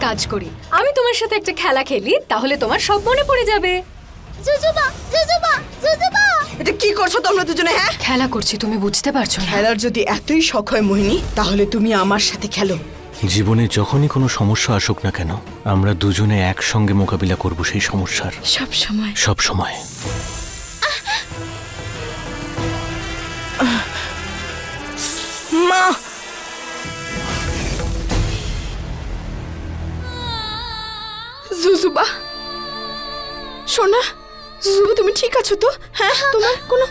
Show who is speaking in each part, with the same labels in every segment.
Speaker 1: কাজ করি। আমি তোমার সাথে একটা খেলা খেলি তাহলে তোমার সব মনে পড়ে যাবে।
Speaker 2: জুজুবা জুজুবা জুজুবা
Speaker 3: এটা কি করছ তোমরা দুজনে হ্যাঁ?
Speaker 1: খেলা করছি তুমি বুঝতে পারছ না।
Speaker 3: খেলার যদি এতই শখ হয় মোহিনী তাহলে তুমি আমার সাথে খেলো।
Speaker 4: জীবনে যখনই কোনো সমস্যা আসুক না কেন আমরা দুজনে একসঙ্গে মোকাবিলা করব সেই সমস্যার।
Speaker 3: সব সময়।
Speaker 4: সব সময়।
Speaker 3: জুজুবা। সোনা জুজুবা তুমি ঠিক আছো তো? হ্যাঁ তোমার কোনো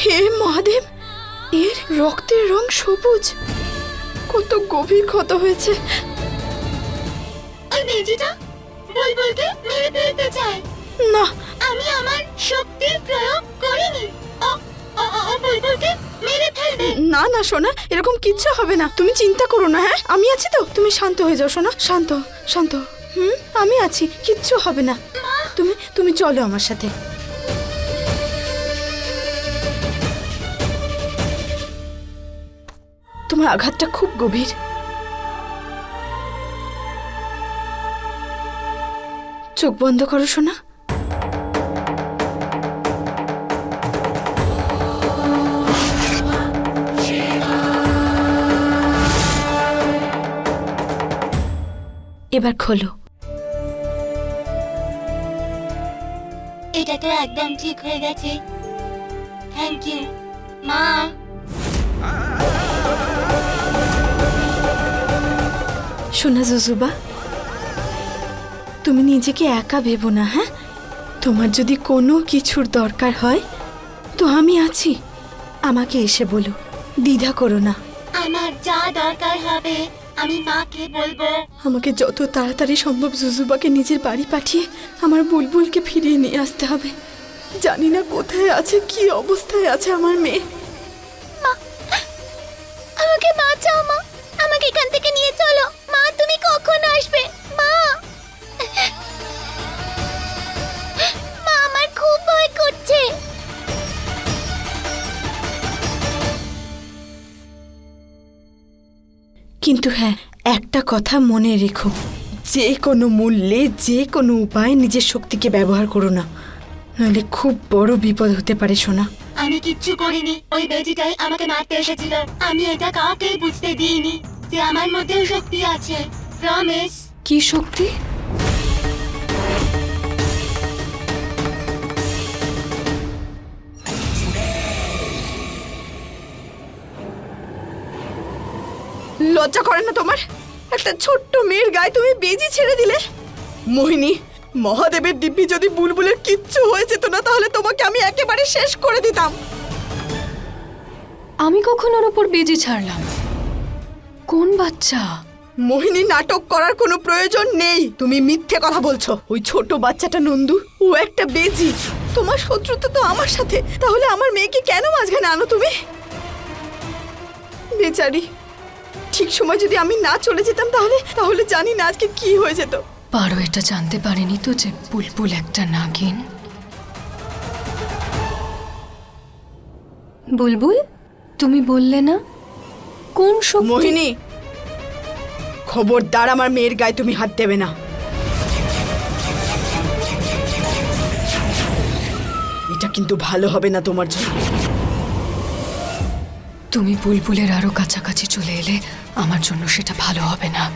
Speaker 3: হে মহাদেব এর রক্তের রং সবুজ। কত গভীর ক্ষত হয়েছে।
Speaker 2: ওই বেজিটা বুলবুলকে মেরে ফেলতে চায়।
Speaker 3: না।
Speaker 2: আমি আমার শক্তির প্রয়োগ করিনি। ও
Speaker 3: না না, সোনা, এরকম কিচ্ছু হবে না। তুমি চিন্তা করো না হ্যাঁ? আমি আছি তো। তুমি শান্ত হয়ে যাও, সোনা। শান্ত শান্ত। হুম? আমি আছি, কিচ্ছু হবে না। তুমি তুমি চলো আমার সাথে। তোমার আঘাতটা খুব গভীর। চোখ বন্ধ করো, সোনা। এবার খোলো।
Speaker 2: এটা তো একদম ঠিক হয়ে গেছে। থ্যাংক ইউ মা।
Speaker 3: শোনা জুজুবা তুমি নিজেকে একা ভেবো না হ্যাঁ? তোমার যদি কোনো কিছুর দরকার হয় তো আমি আছি। আমাকে এসে বলো দ্বিধা করো না।
Speaker 2: আমার যা দরকার হবে আমি মাকে বলব।
Speaker 3: আমাকে যত তাড়াতাড়ি সম্ভব জুজুবাকে নিজের বাড়ি পাঠিয়ে আমার বুলবুলকে ফিরিয়ে নিয়ে আসতে হবে। জানি না কোথায় আছে কি অবস্থায় আছে আমার মেয়ে।
Speaker 2: আমাকে বাঁচাও মা। আমাকে এখান থেকে নিয়ে চলো। মা তুমি কখন আসবে? মা মা!
Speaker 3: কিন্তু হ্যাঁ একটা কথা মনে রেখো। যে কোনো মূল্যে যে কোনো উপায়ে নিজের শক্তিকে ব্যবহার করো না। নইলে খুব বড় বিপদ হতে পারে সোনা।
Speaker 2: আমি কিচ্ছু করিনি। ওই বেজিটাই আমাকে মারতে এসেছিল। আমি এটা কাউকেই বুঝতে দিইনি যে আমার মধ্যেও শক্তি আছে। প্রমিস
Speaker 1: কি শক্তি?
Speaker 3: লজ্জা করে না তোমার? একটা ছোট্ট মেয়ের গায়ে তুমি বেজি ছেড়ে দিলে? মোহিনী মহাদেবের দিব্যি যদি বুলবুলের কিচ্ছু হয়ে যেত না তাহলে তোমাকে আমি একেবারে শেষ করে দিতাম।
Speaker 1: আমি কখন ওর উপর বেজি ছাড়লাম? কোন বাচ্চা?
Speaker 3: মোহিনী নাটক করার কোনো প্রয়োজন নেই। তুমি মিথ্যে কথা বলছো। ওই ছোট বাচ্চাটা নন্দু ও একটা বেজি। তোমার শত্রুতা তো আমার সাথে। তাহলে আমার মেয়েকে কেন মাঝখানে আনো তুমি? বেচারি ঠিক সময় যদি আমি না চলে যেতাম তাহলে তাহলে জানি না আজকে কি হয়ে যেত।
Speaker 1: পারো এটা জানতে পারেনি তো যে বুলবুল একটা নাগিন। বুলবুল তুমি বললে না? কোন শক্তি
Speaker 3: মোহিনী খবরদার আমার মেয়ের গায়ে তুমি হাত দেবে না। এটা কিন্তু ভালো হবে না তোমার জন্য।
Speaker 1: তুমি বুলবুলের আরও কাছাকাছি চলে এলে আমার জন্য সেটা ভালো হবে না।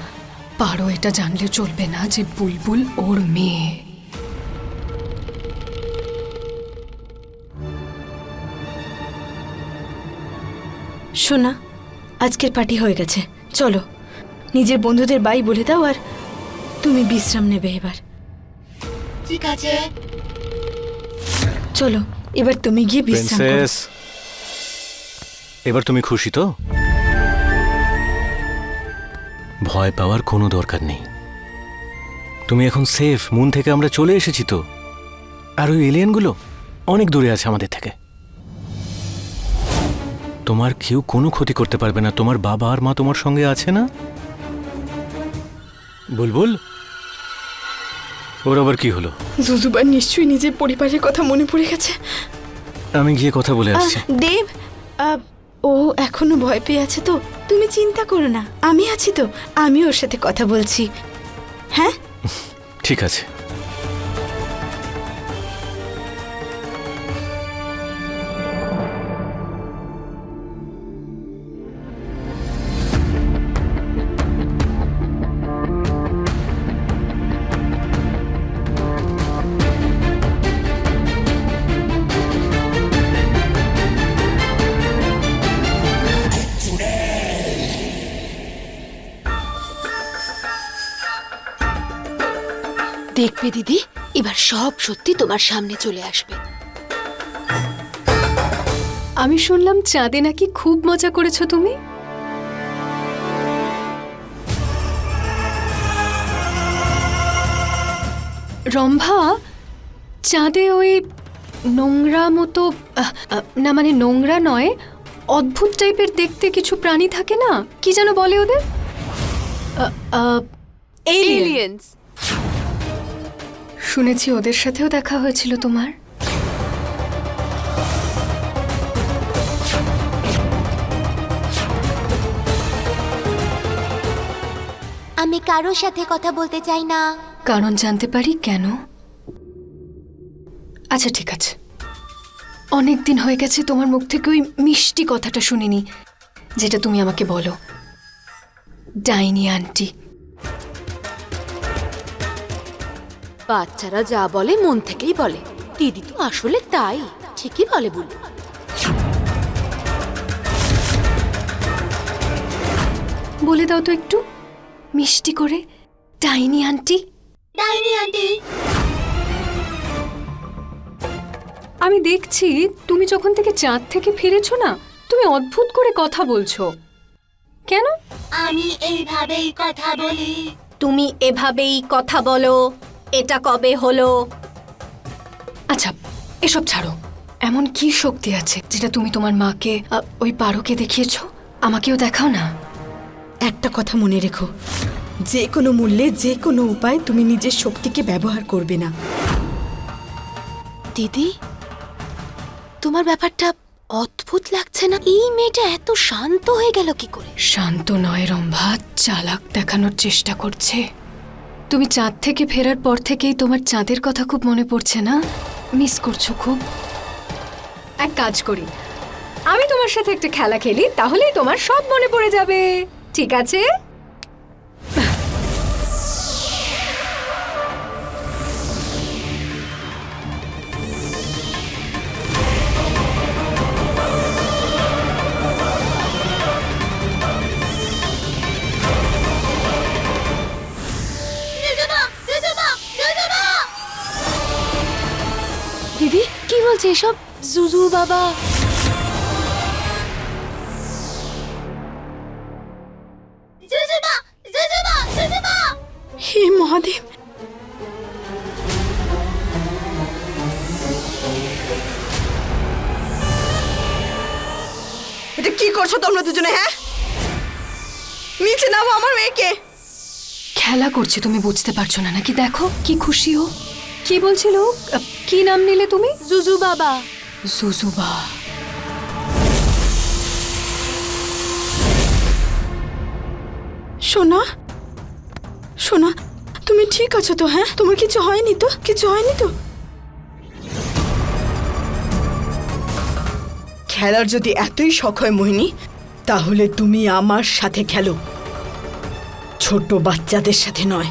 Speaker 1: পারো এটা জানলে চলবে না যে বুলবুল ওর মেয়ে।
Speaker 3: শোনা আজকের পার্টি হয়ে গেছে। চলো নিজের বন্ধুদের বাই বলে দাও আর তুমি বিশ্রাম নেবে এবার।
Speaker 2: ঠিক আছে।
Speaker 3: চলো এবার তুমি গিয়ে বিশ্রাম
Speaker 4: এবার তুমি খুশি তো? ভয় পাওয়ার কোনো দরকার নেই। তুমি এখন সেফ মুন থেকে আমরা চলে এসেছি তো। আর ওই এলিয়েনগুলো অনেক দূরে আছে আমাদের থেকে। তোমার কেউ কোনো ক্ষতি করতে পারবে না। তোমার বাবা আর মা তোমার সঙ্গে আছে না? বুলবুল? ওর আবার কি হলো?
Speaker 3: জুজুবার নিশ্চয়ই নিজের পরিবারের কথা মনে পড়ে গেছে।
Speaker 4: আমি গিয়ে কথা বলে আসছি।
Speaker 3: দেব ও এখনও ভয় পেয়ে আছে তো? তুমি চিন্তা করো না। আমি আছি তো। আমি ওর সাথে কথা বলছি। হ্যাঁ?
Speaker 4: ঠিক আছে।
Speaker 2: দেখবে দিদি। এবার সব সত্যি তোমার সামনে চলে আসবে।
Speaker 1: আমি শুনলাম চাঁদে নাকি খুব মজা করেছ তুমি। রম্ভা চাঁদে ওই নোংরা মতো না মানে নোংরা নয় অদ্ভুত টাইপের দেখতে কিছু প্রাণী থাকে না? কি যেন বলে ওদের? এলিয়েন্স শুনেছি ওদের সাথেও দেখা হয়েছিল তোমার।
Speaker 2: আমি কারোর সাথে কথা বলতে চাই না।
Speaker 1: কারণ জানতে পারি কেন? আচ্ছা ঠিক আছে। অনেক দিন হয়ে গেছে তোমার মুখ থেকে ওই মিষ্টি কথাটা শুনিনি যেটা তুমি আমাকে বলো। ডাইনি আন্টি।
Speaker 2: বাচ্চারা যা বলে মন থেকেই বলে। দিদি তো আসলে তাই ঠিকই বলে বল
Speaker 1: বলে দাও তো একটু। মিষ্টি করে। ডাইনি আন্টি।
Speaker 2: ডাইনি আন্টি।
Speaker 1: আমি দেখছি তুমি যখন থেকে চাঁদ থেকে ফিরেছো না তুমি অদ্ভুত করে কথা বলছো। কেন?
Speaker 2: আমি এইভাবেই কথা বলি।
Speaker 5: তুমি এভাবেই কথা বলো। এটা কবে হলো?
Speaker 1: আচ্ছা এসব ছাড়ো। এমন কি শক্তি আছে যেটা তুমি তোমার মাকে আ, ওই পারোকে দেখিয়েছো? আমাকেও দেখাও না।
Speaker 3: একটা কথা মনে রেখো। যে কোনো মূল্যে যে কোনো উপায় তুমি নিজের শক্তিকে ব্যবহার করবে না।
Speaker 2: দিদি তোমার ব্যাপারটা অদ্ভুত লাগছে না? এই মেয়েটা এত শান্ত হয়ে গেল কি করে?
Speaker 1: শান্ত নয় রম্ভা চালাক দেখানোর চেষ্টা করছে। তুমি চাঁদ থেকে ফেরার পর থেকেই তোমার চাঁদের কথা খুব মনে পড়ছে না? মিস করছ খুব। এক কাজ করি। আমি তোমার সাথে একটা খেলা খেলি, তাহলেই তোমার সব মনে পড়ে যাবে। ঠিক আছে?
Speaker 2: বলছে এসব? জুজু বাবা।
Speaker 3: হে মহাদেব। এটা কি করছ তোমরা দুজনে হ্যাঁ? নিচে নামো আমার মেয়েকে।
Speaker 1: খেলা করছে তুমি বুঝতে পারছ না নাকি দেখো কি খুশি ও। কি বলছিল কি নাম নিলে তুমি?
Speaker 2: জুজু বাবা।
Speaker 1: জুজুবা
Speaker 3: সোনা? সোনা তুমি ঠিক আছো তো হ্যাঁ? তোমার কিছু হয়নি তো? কিছু হয়নি তো? খেলার যদি এতই শখ হয় মোহিনী তাহলে তুমি আমার সাথে খেলো। ছোট বাচ্চাদের সাথে নয়।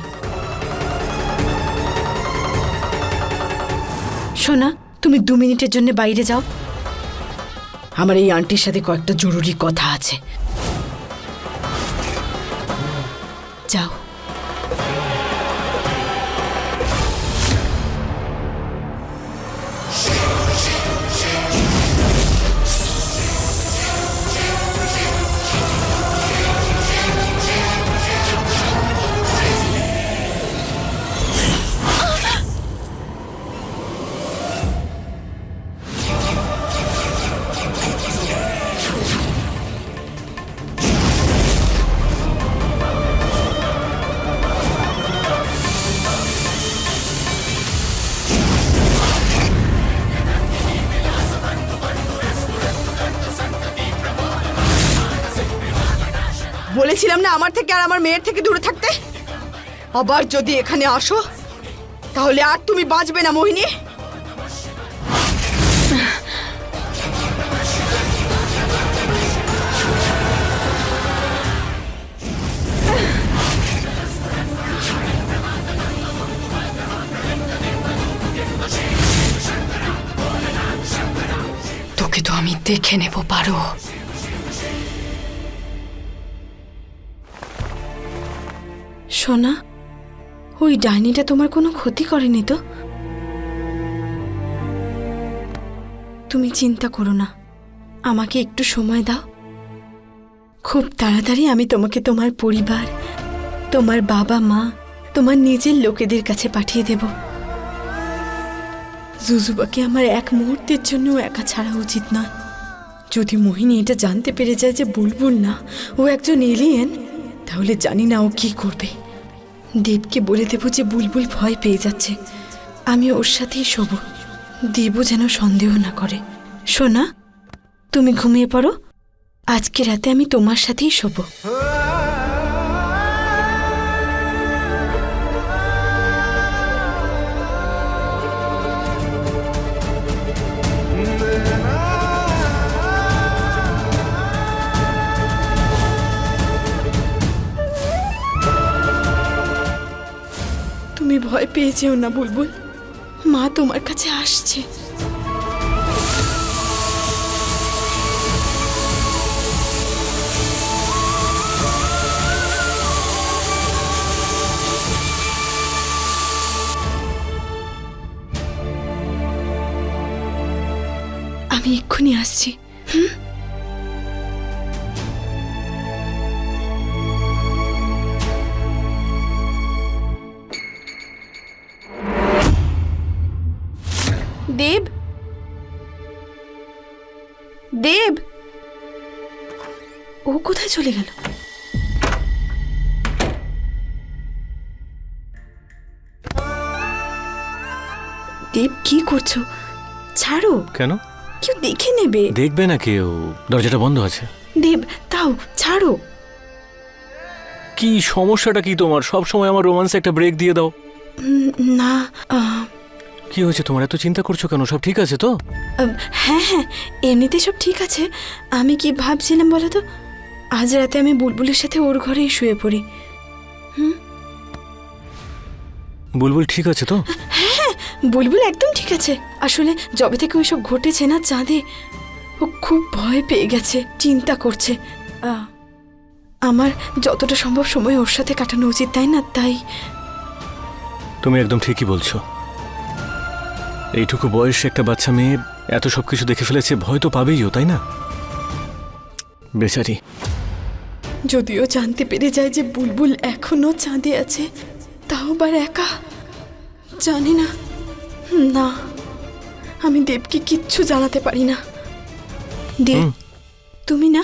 Speaker 3: সোনা তুমি দু মিনিটের জন্য বাইরে যাও। আমার এই আন্টির সাথে কয়েকটা জরুরি কথা আছে। থেকে আর আমার মেয়ের থেকে দূরে থাকতে? আবার যদি এখানে আসো, তাহলে আর তুমি বাঁচবে না, মোহিনী।
Speaker 1: তোকে তো আমি দেখে নেব, পারো।
Speaker 3: সোনা, ওই ডাইনিটা তোমার কোনো ক্ষতি করেনি তো? তুমি চিন্তা করো না, আমাকে একটু সময় দাও। খুব তাড়াতাড়ি আমি তোমাকে তোমার পরিবার, তোমার বাবা মা, তোমার নিজের লোকেদের কাছে পাঠিয়ে দেব। জুজুবাকে আমার এক মুহূর্তের জন্য একা ছাড়া উচিত নয়। যদি মোহিনী এটা জানতে পেরে যায় যে বুলবুল না, ও একজন এলিয়েন তাহলে জানি না ও কি করবে। দেবকে বলে দেবো যে বুলবুল ভয় পেয়ে যাচ্ছে। আমি ওর সাথেই শোব। দেবও যেন সন্দেহ না করে। সোনা, তুমি ঘুমিয়ে পড়ো। আজকে রাতে আমি তোমার সাথেই শোবো। তুমি ভয় পেয়ে যেও না বুলবুল। মা তোমার কাছে আসছে। আমি এক্ষুনি আসছি দেব ও কোথায় চলে গেল? দেব কি করছ? ছাড়ো।
Speaker 4: কেন?
Speaker 3: কেউ দেখে নেবে।
Speaker 4: দেখবে না কেউ। দরজাটা বন্ধ আছে।
Speaker 3: দেব তাও ছাড়ো।
Speaker 4: কি সমস্যাটা কি তোমার? সব সময় আমার রোমান্সে একটা ব্রেক দিয়ে দাও।
Speaker 3: না
Speaker 4: কি হয়েছে তোমার? এত চিন্তা করছ কেন? সব ঠিক আছে তো?
Speaker 3: হ্যাঁ হ্যাঁ এমনিতে সব ঠিক আছে। আমি কি ভাবছিলাম বলো তো? আজ রাতে আমি বুলবুলের সাথে ওর ঘরেই শুয়ে পড়ি। হুম?
Speaker 4: বুলবুল ঠিক আছে তো?
Speaker 3: হ্যাঁ বুলবুল একদম ঠিক আছে। আসলে যবে থেকে ওইসব ঘটেছে না চাঁদে ও খুব ভয় পেয়ে গেছে চিন্তা করছে। আমার যতটা সম্ভব সময় ওর সাথে কাটানো উচিত তাই না? তাই।
Speaker 4: তুমি একদম ঠিকই বলছো। এইটুকু বয়স একটা বাচ্চা মেয়ে এত সব কিছু দেখে ফেলেছে ভয় তো পাবেই ও তাই না? বেচারি।
Speaker 3: যদিও জানতে পেরে যায় যে বুলবুল এখনও চাঁদে আছে তাও আবার একা? জানি না। না আমি দেবকে কিচ্ছু জানাতে পারি না। দেব তুমি না?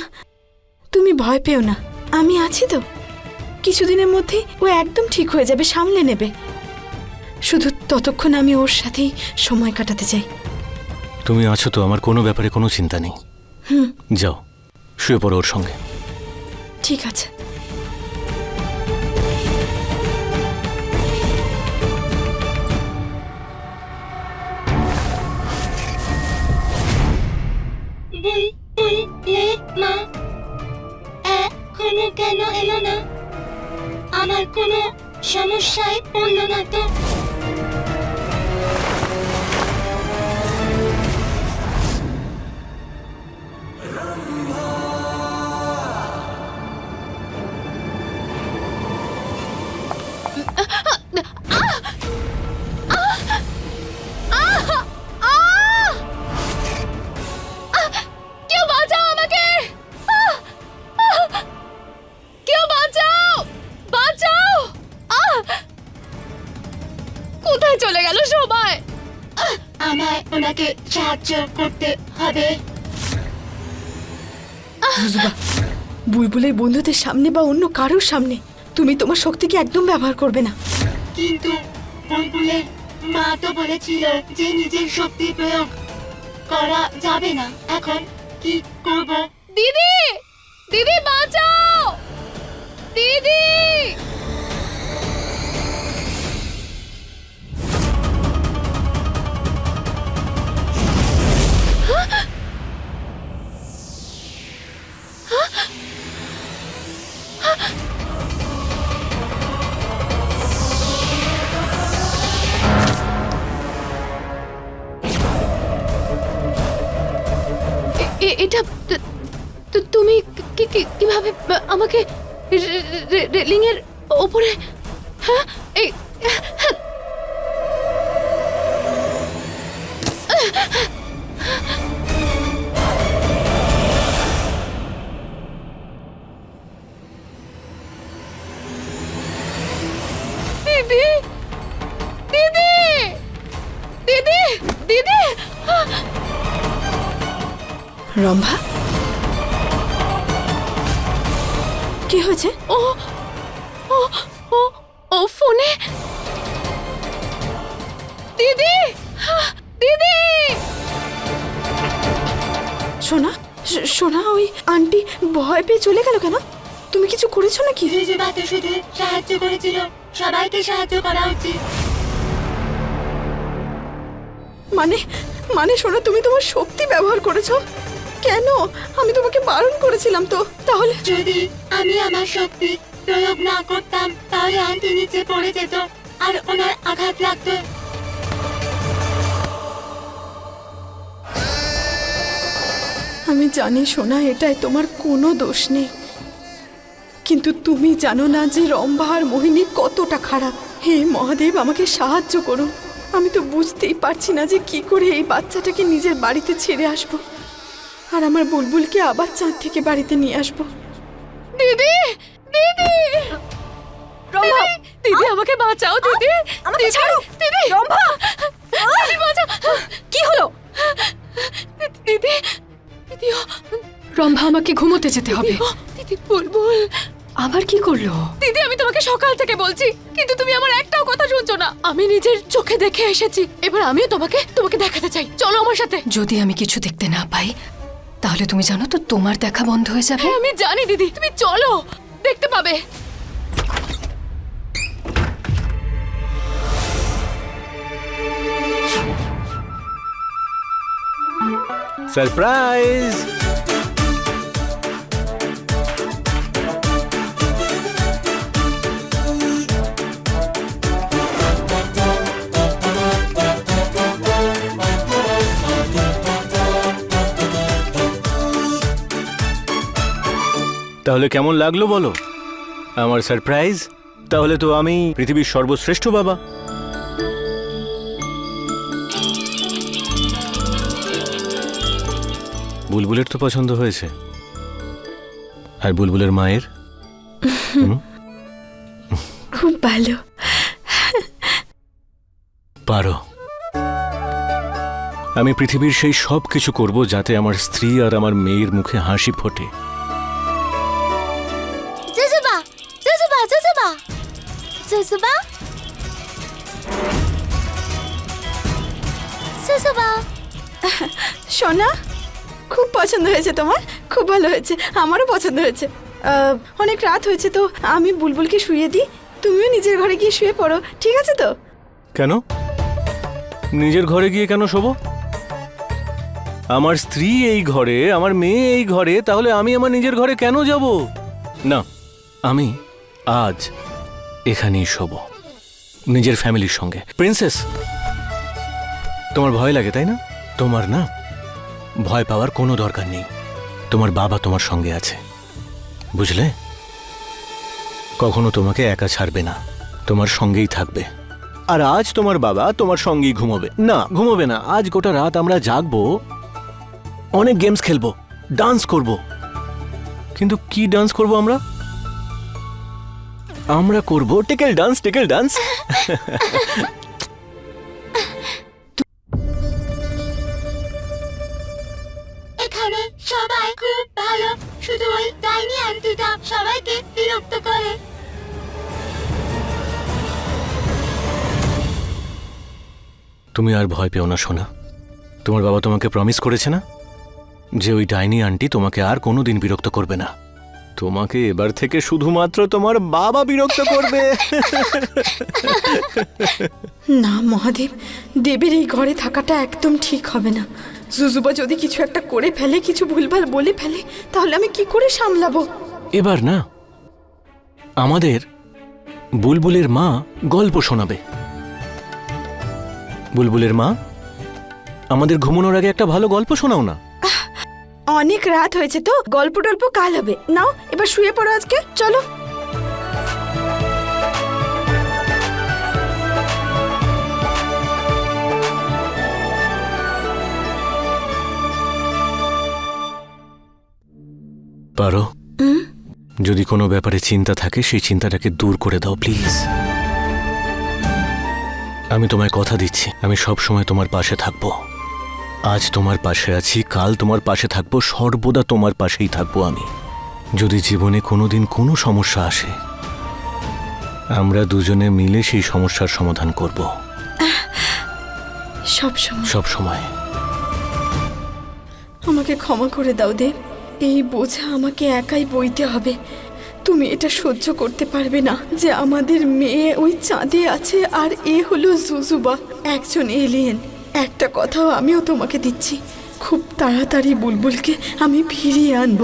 Speaker 3: তুমি ভয় পেও না। আমি আছি তো। কিছুদিনের মধ্যে ও একদম ঠিক হয়ে যাবে সামলে নেবে। শুধু ততক্ষণ আমি ওর সাথেই সময় কাটাতে চাই।
Speaker 4: তুমি আছো তো আমার কোনো ব্যাপারে কোনো চিন্তা নেই।
Speaker 3: হুম।
Speaker 4: যাও শুয়ে পড়ো ওর সঙ্গে।
Speaker 3: ঠিক আছে।
Speaker 2: মা কেন এলো না? আমার কোনো সমস্যায় পড়ল না তো? সাহায্য করতে হবে।
Speaker 3: জুজুবা বুলবুলের বন্ধুদের সামনে বা অন্য কারোর সামনে তুমি তোমার শক্তিকে একদম ব্যবহার করবে না।
Speaker 2: কিন্তু বুলবুলের মা তো বলেছিল যে নিজের শক্তি প্রয়োগ করা যাবে না। এখন কি করব?
Speaker 1: দিদি! দিদি বাঁচাও!
Speaker 6: দিদি! এটা তুমি কীভাবে আমাকে রেলিং এর ওপরে হ্যাঁ? এই দিদি
Speaker 3: রম্ভা কি হয়েছে?
Speaker 6: ও ও ও ও ফোনে? দিদি! দিদি!
Speaker 3: সোনা সোনা ওই আন্টি ভয় পেয়ে চলে গেল কেন? তুমি কিছু করেছ নাকি?
Speaker 2: তো শুধু সাহায্য করেছিল সবাইকে সাহায্য করা উচিত।
Speaker 3: মানে মানে সোনা তুমি তোমার শক্তি ব্যবহার করেছ? কেন? আমি তোমাকে বারণ করেছিলাম তো। তাহলে
Speaker 2: যদি আমি আমার শক্তি প্রয়োগ না করতাম তাহলে আন্টি নিচে পড়ে যেত আর ওনার আঘাত লাগতো।
Speaker 3: আমি জানি সোনা এটাই তোমার কোনো দোষ নেই। কিন্তু তুমি জানো না যে রম্ভা আর মোহিনী কতটা খারাপ। হে মহাদেব আমাকে সাহায্য করুন। আমি তো বুঝতেই পারছি না যে কি করে এই বাচ্চাটাকে নিজের বাড়িতে ছেড়ে আসব। আর আমার বুলবুলকে আবার চাঁদ থেকে বাড়িতে নিয়ে আসব।
Speaker 6: দিদি দিদি। রম্ভা দিদি আমাকে বাঁচাও দিদি। আমাকে ছাড়ো। দিদি রম্ভা দিদি বাঁচাও। কি হলো? দিদি দিদি রম্ভা আমাকে ঘুমোতে যেতে হবে। দিদি বুলবুল। আবার কি করল? দিদি আমি তোমাকে সকাল থেকে বলছি কিন্তু তুমি আমার একটাও কথা শুনছো না। আমি নিজের চোখে দেখে এসেছি। এবার আমিও তোমাকে তোমাকে দেখাতে চাই। চলো আমার সাথে। যদি আমি কিছু দেখতে না পাই তাহলে তুমি জানো তো তোমার দেখা বন্ধ হয়ে যাবে? আমি জানি দিদি। তুমি চলো। দেখতে পাবে।
Speaker 4: সারপ্রাইজ তাহলে কেমন লাগল বলো? আমার সারপ্রাইজ? তাহলে তো আমি পৃথিবীর সর্বশ্রেষ্ঠ বাবা। বুলবুলের তো পছন্দ হয়েছে। আর বুলবুলের মায়ের?
Speaker 3: খুব ভালো।
Speaker 4: পারো। আমি পৃথিবীর সেই সব কিছু করব যাতে আমার স্ত্রী আর আমার মেয়ের মুখে হাসি ফোটে।
Speaker 3: সোনা, খুব পছন্দ হয়েছে তোমার, খুব ভালো হয়েছে, আমারও পছন্দ হয়েছে। অনেক রাত হয়েছে তো, আমি বুলবুলকে শুয়ে দিই, তুমিও নিজের ঘরে গিয়ে শুয়ে পড়ো, ঠিক আছে তো?
Speaker 4: কেন? নিজের ঘরে গিয়ে কেন শোবো? আমার স্ত্রী এই ঘরে, আমার মেয়ে এই ঘরে, তাহলে আমি আমার নিজের ঘরে কেন যাব? না, আমি আজ এখানেই শোবো, নিজের ফ্যামিলির সঙ্গে। প্রিন্সেস, তোমার ভয় লাগে, তাই না? তোমার না? ভয় পাওয়ার কোনো দরকার নেই। তোমার বাবা তোমার সঙ্গে আছে। বুঝলে? কখনো তোমাকে একা ছাড়বে না। তোমার সঙ্গেই থাকবে। আর আজ তোমার বাবা তোমার সঙ্গেই ঘুমোবে। না ঘুমোবে না। আজ গোটা রাত আমরা জাগবো, অনেক গেমস খেলব ডান্স করব। কিন্তু কি ডান্স করব আমরা? আমরা করব টেকেল ডান্স টেকেল ডান্স
Speaker 2: ভালো। শুধু ওই ডাইনি আন্টিটা সবাইকে বিরক্ত করে।
Speaker 4: তুমি আর ভয় পেও না সোনা। তোমার বাবা তোমাকে প্রমিস করেছে না? যে ওই ডাইনি আন্টি তোমাকে আর কোনোদিন বিরক্ত করবে না। তোমাকে এবার থেকে শুধুমাত্র তোমার বাবা বিরক্ত করবে।
Speaker 3: না মহাদেব দেবের এই ঘরে থাকাটা একদম ঠিক হবে না। জুজুবা যদি কিছু একটা করে ফেলে কিছু ভুলভাল বলে ফেলে তাহলে আমি কি করে সামলাবো?
Speaker 4: এবার না আমাদের বুলবুলের মা গল্প শোনাবে। বুলবুলের মা আমাদের ঘুমানোর আগে একটা ভালো গল্প শোনাও না।
Speaker 3: অনেক রাত হয়েছে তো গল্প টল্প কাল হবে। নাও এবার শুয়ে পড়ো আজকে চলো।
Speaker 4: পারো? যদি কোনো ব্যাপারে চিন্তা থাকে সেই চিন্তাটাকে দূর করে দাও প্লিজ। আমি তোমায় কথা দিচ্ছি। আমি সব সময় তোমার পাশে থাকব। আজ তোমার পাশে আছি কাল তোমার পাশে থাকব সর্বদা তোমার পাশেই থাকব আমি। যদি জীবনে কোনোদিন কোনো সমস্যা আসে আমরা দুজনে মিলে সেই সমস্যার সমাধান করব।
Speaker 3: সব সময়।
Speaker 4: সব সময়।
Speaker 3: আমাকে ক্ষমা করে দাও দেব। এই বোঝা আমাকে একাই বইতে হবে। তুমি এটা সহ্য করতে পারবে না যে আমাদের মেয়ে ওই চাঁদে আছে আর এ হলো জুজুবা, একজন এলিয়েন একটা কথাও আমিও তোমাকে দিচ্ছি। খুব তাড়াতাড়ি বুলবুলকে আমি ফিরিয়ে আনব।